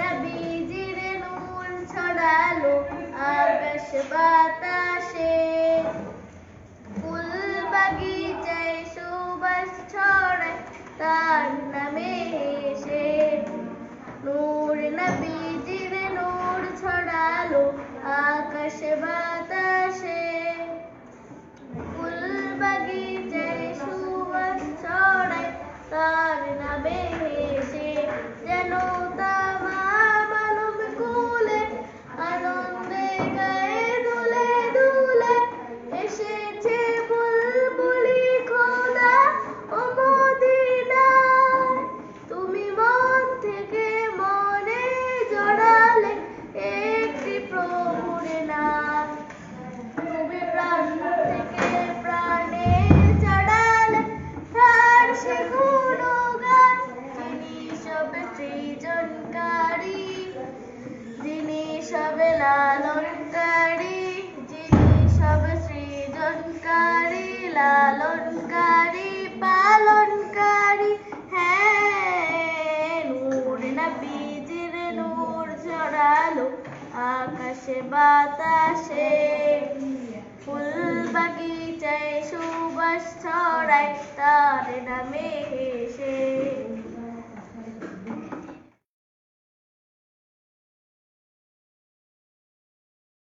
নবীজির নূর ছড়ালো আকাশ বাতাসে। ফুল বাগিচায় সুবাস ছড়ায় তার নামে এসে নূর নবীজির নূর ছড়ালো আকাশ বাতাসে। ফুল বাগিচায় সুবাস ছড়ায় তার নামে সব সৃজনকারী, যিনি সব লালনকারী, যিনি সব সৃজনকারী, লালনকারী, পালনকারী। হ্যাঁ নূর নবীজির নূর ছড়ালো আকাশে বাতাসে। ফুল বাগিচায় সুবাস ছড়ায়, তার নামে